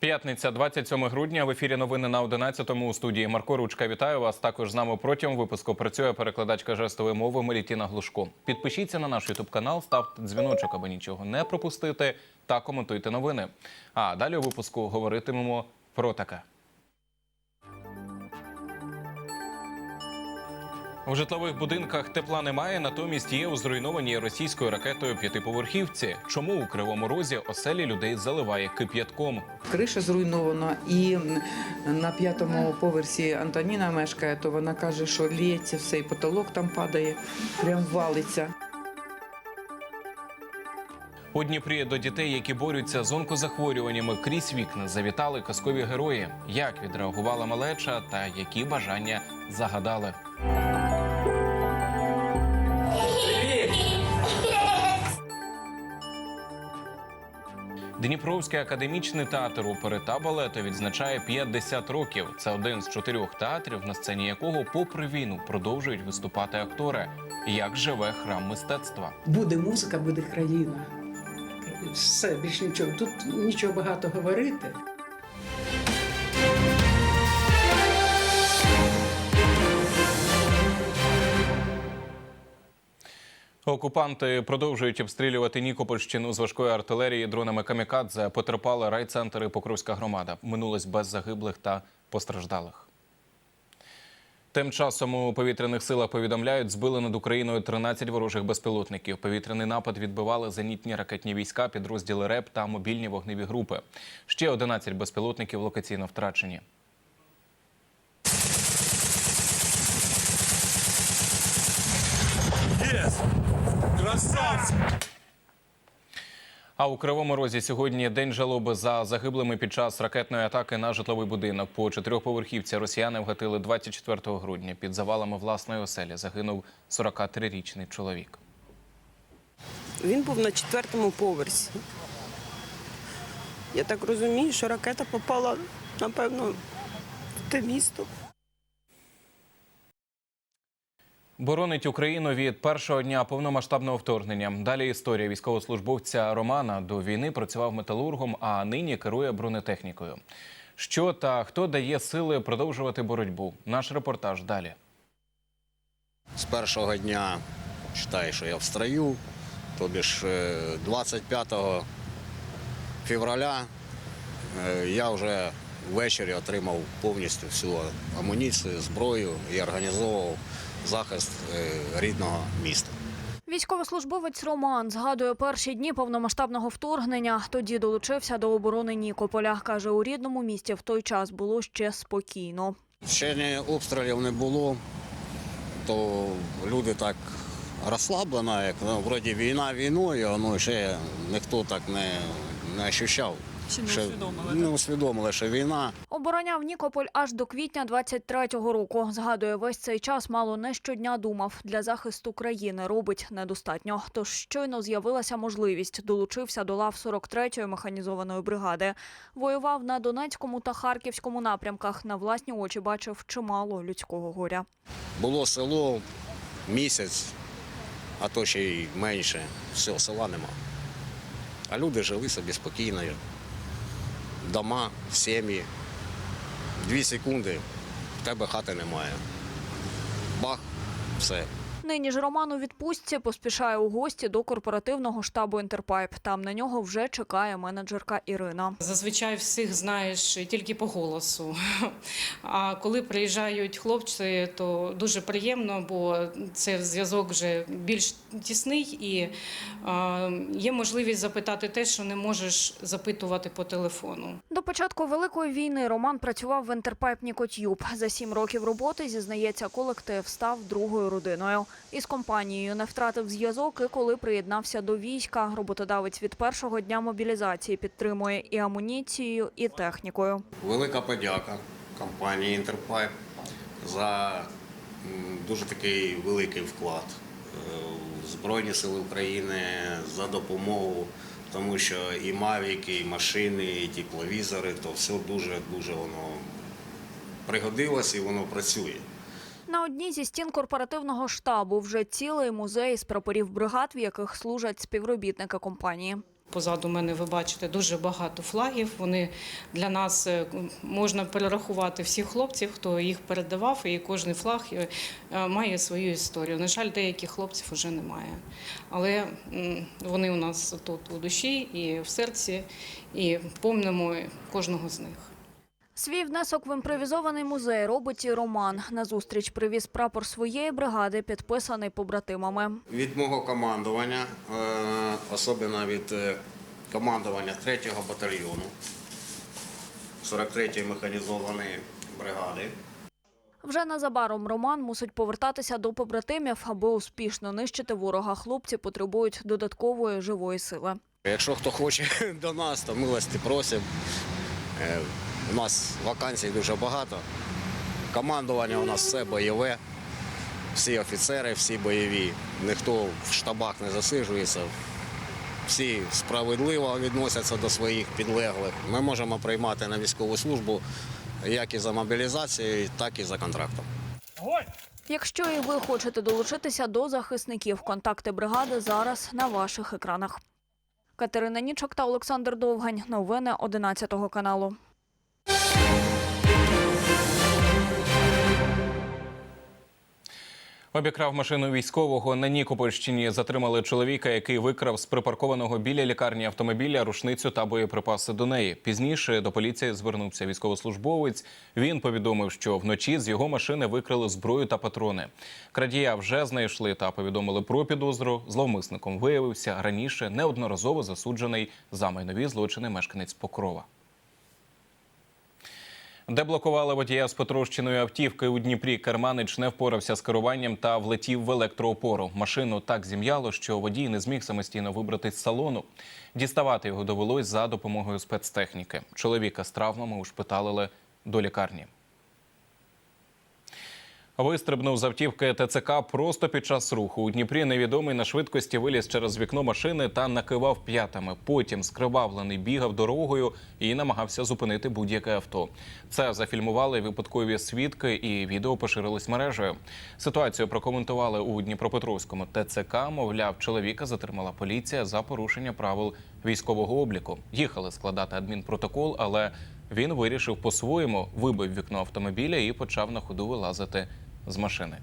П'ятниця, 27 грудня. В ефірі новини на 11-му у студії Марко Ручка. Вітаю вас. Також з нами протягом випуску працює перекладачка жестової мови Мелітіна Глушко. Підпишіться на наш ютуб канал, ставте дзвіночок, аби нічого не пропустити, та коментуйте новини. А далі у випуску говоритимемо про таке. У житлових будинках тепла немає, натомість є у зруйнованій російською ракетою п'ятиповерхівці. Чому у кривому розі оселі людей заливає кип'ятком? Криша зруйнована, і на п'ятому поверсі Антоніна мешкає, то вона каже, що лється все, і потолок там падає, прям валиться. У Дніпрі до дітей, які борються з онкозахворюваннями крізь вікна, завітали казкові герої. Як відреагувала малеча та які бажання загадали. Дніпровський академічний театр опери та балету відзначає 50 років. Це один з чотирьох театрів, на сцені якого, попри війну, продовжують виступати актори. Як живе храм мистецтва? Буде музика, буде країна. Все, більш нічого. Тут нічого багато говорити. Окупанти продовжують обстрілювати Нікопольщину з важкої артилерії дронами камікадзе. Потерпали райцентр і Покровська громада. Минулось без загиблих та постраждалих. Тим часом у повітряних силах повідомляють, збили над Україною 13 ворожих безпілотників. Повітряний напад відбивали зенітні ракетні війська, підрозділи РЕП та мобільні вогневі групи. Ще 11 безпілотників локаційно втрачені. Есть! Красавцы! А у Кривому Розі сьогодні день жалоби за загиблими під час ракетної атаки на житловий будинок. По чотирьохповерхівці росіяни вгатили 24 грудня. Під завалами власної оселі загинув 43-річний чоловік. Він був на четвертому поверсі. Я так розумію, що ракета попала, напевно, в те місто. Боронить Україну від першого дня повномасштабного вторгнення. Далі історія військовослужбовця Романа до війни працював металургом, а нині керує бронетехнікою. Що та хто дає сили продовжувати боротьбу? Наш репортаж далі. З першого дня вважаю, що я в строю, тобі ж е, 25 февраля е, я вже ввечері отримав повністю всю амуніцію, зброю і організовував захист е, рідного міста. Військовослужбовець Роман згадує перші дні повномасштабного вторгнення. Тоді долучився до оборони Нікополя. Каже, у рідному місті в той час було ще спокійно. Ще ні обстрілів не було, то люди так розслаблено, як ну, вроді війна війною, ну ще ніхто так не, не ощущав. Ще не усвідомили. Не усвідомили, що війна. Обороняв Нікополь аж до квітня 23-го року. Згадує, весь цей час мало не щодня думав. Для захисту країни робить недостатньо. Тож щойно з'явилася можливість. Долучився до лав 43-ї механізованої бригади. Воював на Донецькому та Харківському напрямках. На власні очі бачив чимало людського горя. Було село місяць, а то ще й менше. Все, села нема. А люди жили собі спокійно. Дома, сім'ї. Дві секунди, в тебе хати немає. Бах, все. Нині ж Роман у відпустці поспішає у гості до корпоративного штабу Інтерпайп. Там на нього вже чекає менеджерка Ірина. Зазвичай всіх знаєш тільки по голосу. А коли приїжджають хлопці, то дуже приємно, бо це зв'язок вже більш тісний і е, є можливість запитати те, що не можеш запитувати по телефону. До початку великої війни Роман працював в Інтерпайп Нікотюб. За сім років роботи зізнається, колектив став другою родиною. Із компанією не втратив зв'язок, і коли приєднався до війська. Роботодавець від першого дня мобілізації підтримує і амуніцією, і технікою. Велика подяка компанії Інтерпайп за дуже такий великий вклад е, в Збройні Сили України за допомогу, тому що і мавіки, і машини, і тепловізори, то все дуже дуже воно пригодилось і воно працює. На одній зі стін корпоративного штабу вже цілий музей з прапорів бригад, в яких служать співробітники компанії. Позаду мене ви бачите дуже багато флагів. Вони для нас е, можна перерахувати всіх хлопців, хто їх передавав, і кожен флаг е, е, має свою історію. На жаль, деяких хлопців вже немає. Але вони у нас тут у душі і в серці, і помнимо кожного з них. Свій внесок в імпровізований музей робить і Роман. На зустріч привіз прапор своєї бригади, підписаний побратимами. Від мого командування, е, особливо від е, командування 3-го батальйону 43-ї механізованої бригади. Вже незабаром Роман мусить повертатися до побратимів, аби успішно нищити ворога. Хлопці потребують додаткової живої сили. Якщо хто хоче до нас, то милості просимо. У нас вакансій дуже багато. Командування у нас все бойове, всі офіцери, всі бойові. Ніхто в штабах не засиджується. Всі справедливо відносяться до своїх підлеглих. Ми можемо приймати на військову службу як і за мобілізацією, так і за контрактом. Якщо і ви хочете долучитися до захисників, контакти бригади зараз на ваших екранах. Катерина Нічок та Олександр Довгань. Новини 11 каналу. Обікрав машину військового на Нікопольщині. Затримали чоловіка, який викрав з припаркованого біля лікарні автомобіля рушницю та боєприпаси до неї. Пізніше до поліції звернувся військовослужбовець. Він повідомив, що вночі з його машини викрили зброю та патрони. Крадія вже знайшли та повідомили про підозру. Зловмисником виявився раніше неодноразово засуджений за майнові злочини мешканець Покрова. Деблокували водія з потрощеної автівки у Дніпрі. Керманич не впорався з керуванням та влетів в електроопору. Машину так зім'яло, що водій не зміг самостійно вибрати з салону. Діставати його довелось за допомогою спецтехніки. Чоловіка з травмами ушпиталили до лікарні. Вистрибнув з автівки ТЦК просто під час руху. У Дніпрі невідомий на швидкості виліз через вікно машини та накивав п'ятами. Потім скривавлений бігав дорогою і намагався зупинити будь-яке авто. Це зафільмували випадкові свідки, і відео поширилось мережею. Ситуацію прокоментували у Дніпропетровському ТЦК. Мовляв, чоловіка затримала поліція за порушення правил військового обліку. Їхали складати адмінпротокол, але він вирішив по-своєму, вибив вікно автомобіля і почав на ходу вилазити з машини.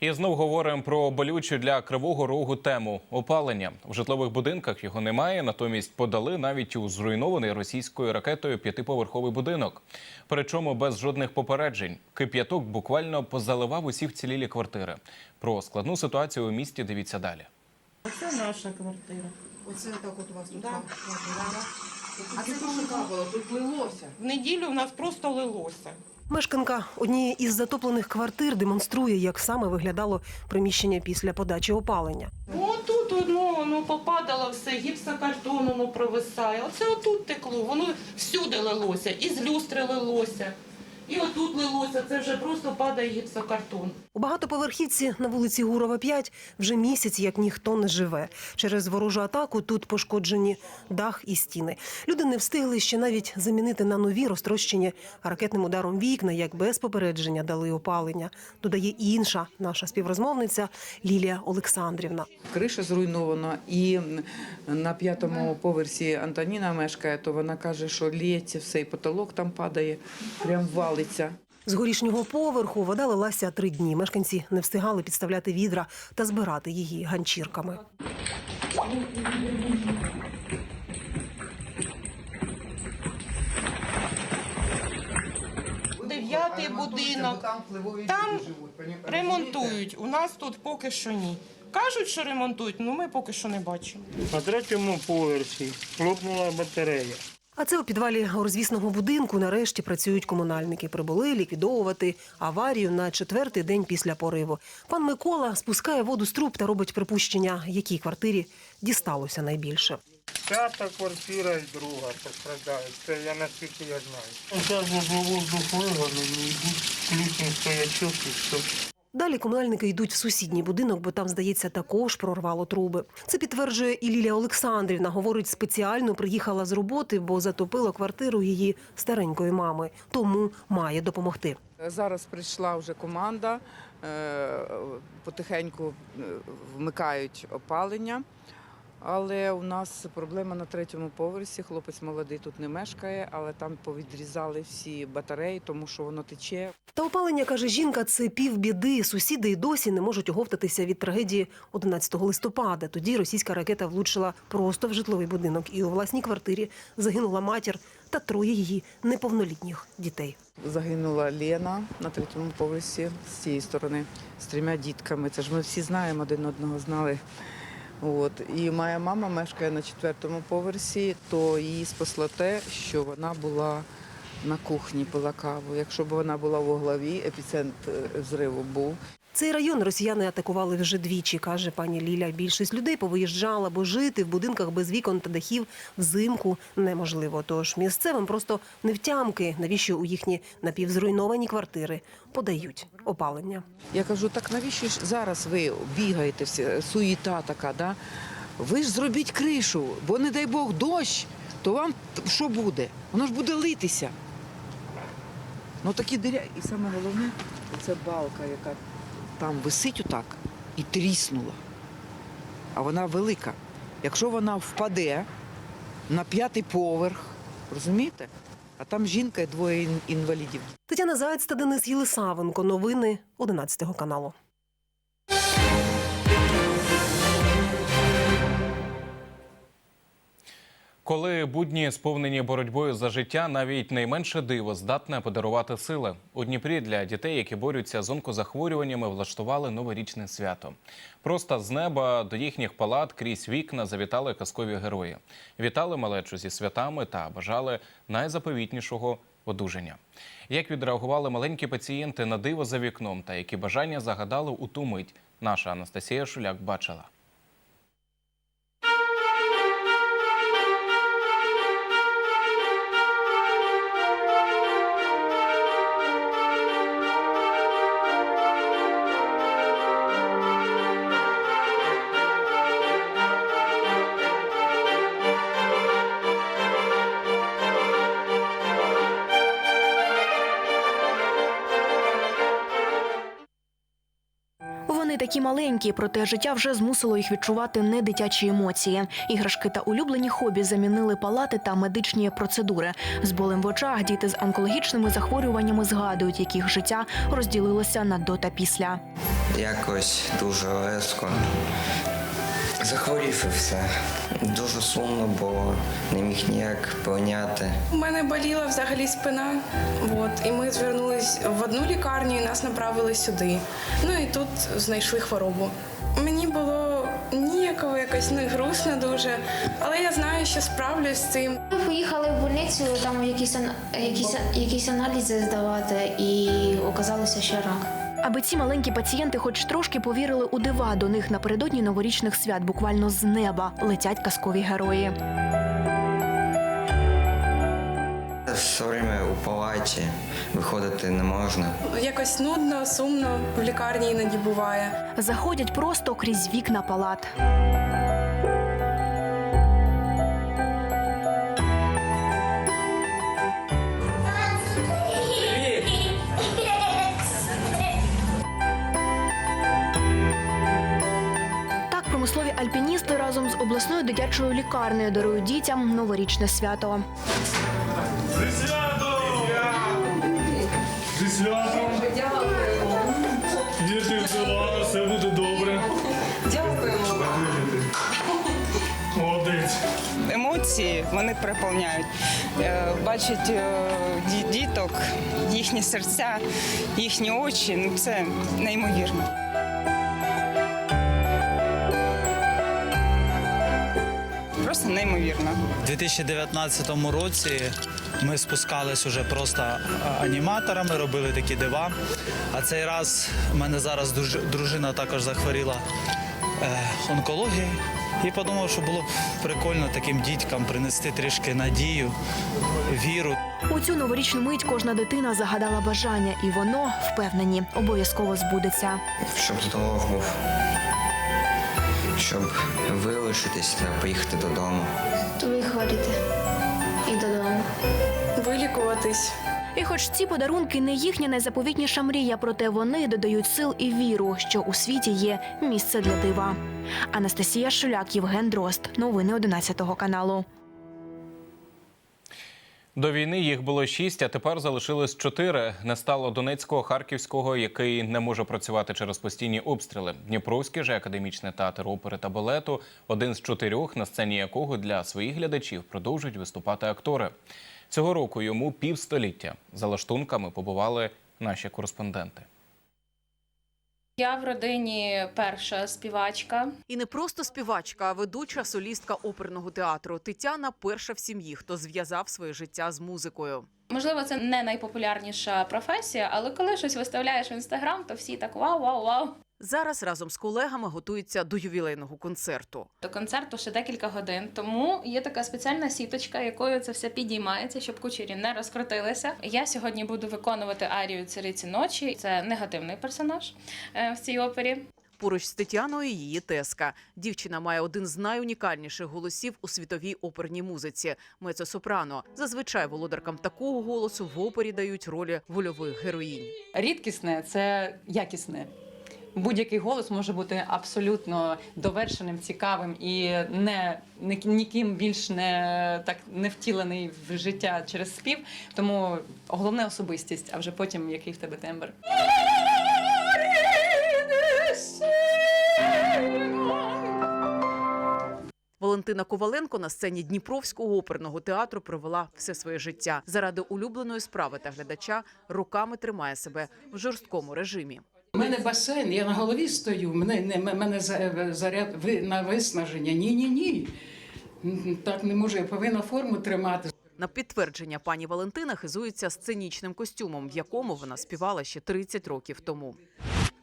І знов говоримо про болючу для кривого рогу тему опалення. В житлових будинках його немає, натомість подали навіть у зруйнований російською ракетою п'ятиповерховий будинок. Причому без жодних попереджень. Кип'яток буквально позаливав усі вцілілі квартири. Про складну ситуацію у місті дивіться далі. Це наша квартира. Оце так от у вас тут. Да. А це що капало? Тут лилося. В неділю в нас просто лилося. Мешканка однієї із затоплених квартир демонструє, як саме виглядало приміщення після подачі опалення. Отут тут воно, воно попадало все, гіпсокартон воно провисає. Оце отут текло, воно всюди лилося, і з люстри лилося, і отут лилося, це вже просто падає гіпсокартон. У багатоповерхівці на вулиці Гурова 5 вже місяць як ніхто не живе. Через ворожу атаку тут пошкоджені дах і стіни. Люди не встигли ще навіть замінити на нові розтрощені ракетним ударом вікна, як без попередження дали опалення. Додає і інша наша співрозмовниця Лілія Олександрівна. Криша зруйнована, і на п'ятому поверсі Антоніна мешкає, то вона каже, що лється все, і потолок там падає, прям валиться. З горішнього поверху вода лилася три дні. Мешканці не встигали підставляти відра та збирати її ганчірками. Дев'ятий будинок, там ремонтують, у нас тут поки що ні. Кажуть, що ремонтують, ну ми поки що не бачимо. На третьому поверсі лопнула батарея. А це у підвалі розвісного будинку нарешті працюють комунальники. Прибули ліквідовувати аварію на четвертий день після пориву. Пан Микола спускає воду з труб та робить припущення, якій квартирі дісталося найбільше. П'ята квартира і друга пострадають. Це я наскільки я знаю. Зараз воздух вигони, йдуть ключні стоячок і все. Далі комунальники йдуть в сусідній будинок, бо там, здається, також прорвало труби. Це підтверджує і Лілія Олександрівна. Говорить, спеціально приїхала з роботи, бо затопила квартиру її старенької мами. Тому має допомогти. Зараз прийшла вже команда, е, потихеньку е, вмикають опалення. Але у нас проблема на третьому поверсі. Хлопець молодий тут не мешкає, але там повідрізали всі батареї, тому що воно тече. Та опалення, каже жінка, це півбіди. Сусіди й досі не можуть оговтатися від трагедії 11 листопада. Тоді російська ракета влучила просто в житловий будинок, і у власній квартирі загинула матір та троє її неповнолітніх дітей. Загинула Лена на третьому поверсі з цієї сторони з трьома дітками. Це ж ми всі знаємо, один одного знали. От. І моя мама мешкає на четвертому поверсі, то її спасло те, що вона була на кухні, пила каву. Якщо б вона була в голові, епіцентр зриву взриву був. Цей район росіяни атакували вже двічі, каже пані Ліля. Більшість людей повиїжджала, бо жити в будинках без вікон та дахів взимку неможливо. Тож місцевим просто не втямки, навіщо у їхні напівзруйновані квартири подають опалення. Я кажу, так навіщо ж зараз ви бігаєте, всі, суєта така, да? Ви ж зробіть кришу, бо не дай Бог дощ, то вам що буде? Воно ж буде литися. Ну такі диря. І саме головне, це балка, яка там висить отак і тріснула. А вона велика. Якщо вона впаде на п'ятий поверх, розумієте? А там жінка і двоє інвалідів. Тетяна Заєць та Денис Єлисавенко. Новини 11 каналу. Коли будні сповнені боротьбою за життя, навіть найменше диво здатне подарувати сили. У Дніпрі для дітей, які борються з онкозахворюваннями, влаштували новорічне свято. Просто з неба до їхніх палат крізь вікна завітали казкові герої. Вітали малечу зі святами та бажали найзаповітнішого одужання. Як відреагували маленькі пацієнти на диво за вікном та які бажання загадали у ту мить, наша Анастасія Шуляк бачила. Такі маленькі, проте життя вже змусило їх відчувати не дитячі емоції. Іграшки та улюблені хобі замінили палати та медичні процедури. З болем в очах діти з онкологічними захворюваннями згадують, яких життя розділилося на до та після. Якось дуже резко. Захворів і все. Дуже сумно було, не міг ніяк поняти. У мене боліла взагалі спина. От, і ми звернулись в одну лікарню і нас направили сюди. Ну і тут знайшли хворобу. Мені було ніяково якось ну, і грустно дуже, але я знаю, що справлюсь з цим. Ми поїхали в больницю, там якісь, якісь, якісь аналізи здавати, і оказалося, що рак. Аби ці маленькі пацієнти, хоч трошки повірили у дива, до них напередодні новорічних свят буквально з неба летять казкові герої. Все время у палаті виходити не можна. Якось нудно, сумно в лікарні іноді буває. Заходять просто крізь вікна палат. Альпіністи разом з обласною дитячою лікарнею дарують дітям новорічне свято. Зі святом! Дела, все буде добре. Дякуємо. Молодець. емоції вони переповняють. Е, Бачать е, діток, їхні серця, їхні очі. Ну це неймовірно. Просто неймовірно. У 2019 році ми спускались уже просто аніматорами, робили такі дива. А цей раз в мене зараз друж- дружина також захворіла е, онкологією. І подумав, що було б прикольно таким дітькам принести трішки надію, віру. У цю новорічну мить кожна дитина загадала бажання, і воно впевнені обов'язково збудеться. Щоб здоров був. Щоб вилишитись та поїхати додому. Виходити і додому. Вилікуватись. І хоч ці подарунки не їхня найзаповітніша мрія, проте вони додають сил і віру, що у світі є місце для дива. Анастасія Шуляк, Євген Дрозд. Новини 11 каналу. До війни їх було шість, а тепер залишилось чотири. Не стало Донецького, Харківського, який не може працювати через постійні обстріли. Дніпровський же академічний театр опери та балету один з чотирьох, на сцені якого для своїх глядачів продовжують виступати актори. Цього року йому півстоліття. За лаштунками побували наші кореспонденти. Я в родині перша співачка. І не просто співачка, а ведуча солістка оперного театру. Тетяна перша в сім'ї, хто зв'язав своє життя з музикою. Можливо, це не найпопулярніша професія, але коли щось виставляєш в інстаграм, то всі так вау, вау, вау. Зараз разом з колегами готується до ювілейного концерту. До концерту ще декілька годин, тому є така спеціальна сіточка, якою це все підіймається, щоб кучері не розкрутилися. Я сьогодні буду виконувати арію цариці ночі. Це негативний персонаж е, в цій опері. Поруч з Тетяною її теска. Дівчина має один з найунікальніших голосів у світовій оперній музиці мецо-сопрано. Зазвичай володаркам такого голосу в опері дають ролі вольових героїнь. Рідкісне це якісне. Будь-який голос може бути абсолютно довершеним, цікавим і не ніким більш не так не втілений в життя через спів. Тому головне особистість, а вже потім який в тебе тембр. Валентина Коваленко на сцені Дніпровського оперного театру провела все своє життя. Заради улюбленої справи та глядача руками тримає себе в жорсткому режимі. У мене басейн, я на голові стою, мене, не, мене за- заряд на виснаження. Ні, ні, ні. Так не можу, я повинна форму тримати. На підтвердження пані Валентина хизується сценічним костюмом, в якому вона співала ще 30 років тому.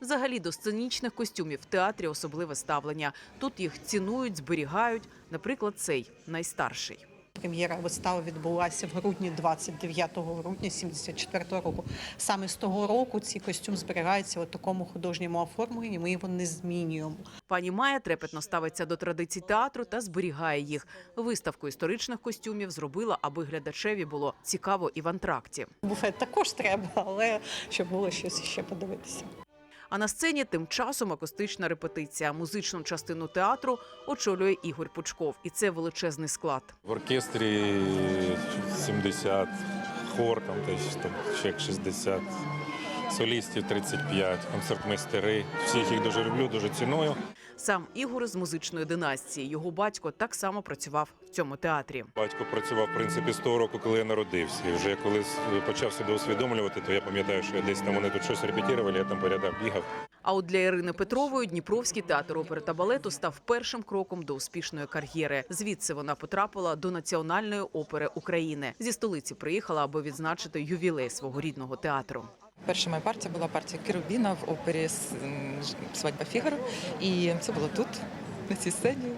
Взагалі до сценічних костюмів в театрі особливе ставлення. Тут їх цінують, зберігають. Наприклад, цей найстарший. Прем'єра вистави відбулася в грудні 29 грудня 74 року. Саме з того року цей костюм зберігається у такому художньому оформленні. Ми його не змінюємо. Пані Майя трепетно ставиться до традицій театру та зберігає їх. Виставку історичних костюмів зробила, аби глядачеві було цікаво і в антракті. Буфет також треба, але щоб було щось ще подивитися. А на сцені тим часом акустична репетиція. Музичну частину театру очолює Ігор Пучков, і це величезний склад. В оркестрі 70, хор там теж там ще як 60, солістів 35, концертмейстери. Всіх їх дуже люблю, дуже ціную. Сам Ігор з музичної династії. Його батько так само працював в цьому театрі. Батько працював в принципі з того року, коли я народився. І вже коли почав себе усвідомлювати, то я пам'ятаю, що я десь там вони тут щось репетірували, я там по рядах бігав. А от для Ірини Петрової Дніпровський театр опери та балету став першим кроком до успішної кар'єри. Звідси вона потрапила до Національної опери України. Зі столиці приїхала, аби відзначити ювілей свого рідного театру. Перша моя партія була партія Керубіна в опері «С- м, Ж- Свадьба Фігаро. І це було тут, на цій сцені.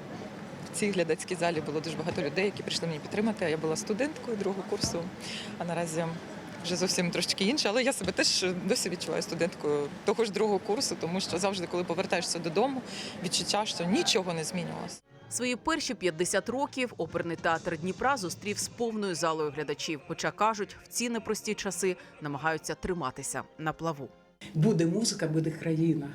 В цій глядацькій залі було дуже багато людей, які прийшли мені підтримати. Я була студенткою другого курсу, а наразі вже зовсім трошки інше. Але я себе теж досі відчуваю студенткою того ж другого курсу, тому що завжди, коли повертаєшся додому, відчуття, що нічого не змінювалося. Свої перші 50 років оперний театр Дніпра зустрів з повною залою глядачів. Хоча кажуть, в ці непрості часи намагаються триматися на плаву. Буде музика, буде країна.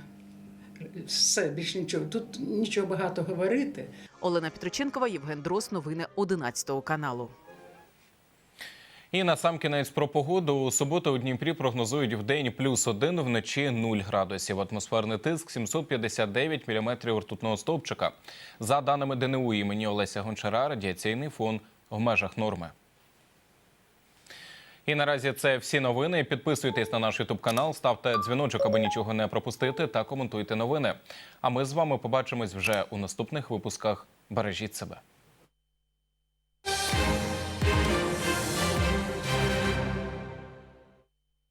Все, більш нічого. Тут нічого багато говорити. Олена Петриченкова, Євген Дрос. Новини 11 каналу. І на сам кінець про погоду. У суботу у Дніпрі прогнозують в день плюс один, вночі 0 градусів. Атмосферний тиск 759 міліметрів ртутного стовпчика. За даними ДНУ імені Олеся Гончара, радіаційний фон в межах норми. І наразі це всі новини. Підписуйтесь на наш ютуб канал, ставте дзвіночок, аби нічого не пропустити, та коментуйте новини. А ми з вами побачимось вже у наступних випусках. Бережіть себе.